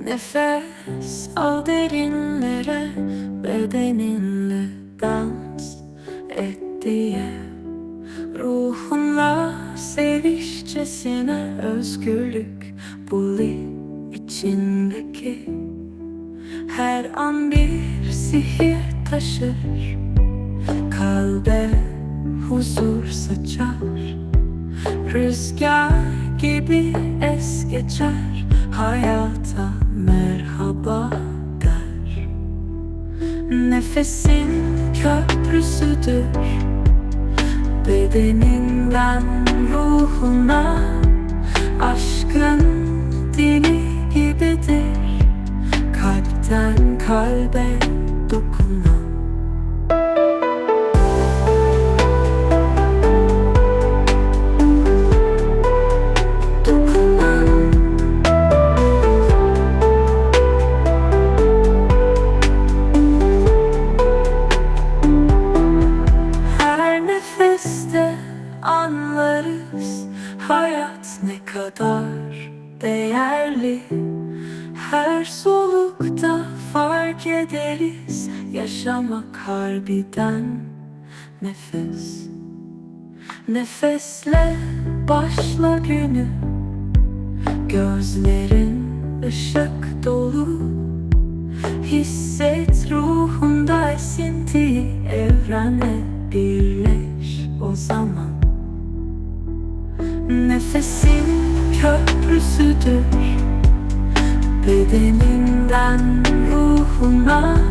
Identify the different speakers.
Speaker 1: Nefes al derinlere Bedeninle dans et diye. Ruhunla sevişçesine Özgürlük bul içindeki. Her an bir sihir taşır Kalbe huzur saçar. Rüzgar gibi es geçer Hayata der Nefesin köprüsüdür. Bedeninden ruhuna Aşkın anlarız. Hayat ne kadar değerli. Her solukta fark ederiz. Yaşamak harbiden nefes. Nefesle başla günü. Gözlerin ışık dolu. Hisset ruhunda esintiyi Evrenle birleş o zaman Nefesin köprüsüdür. Bedeninden ruhuna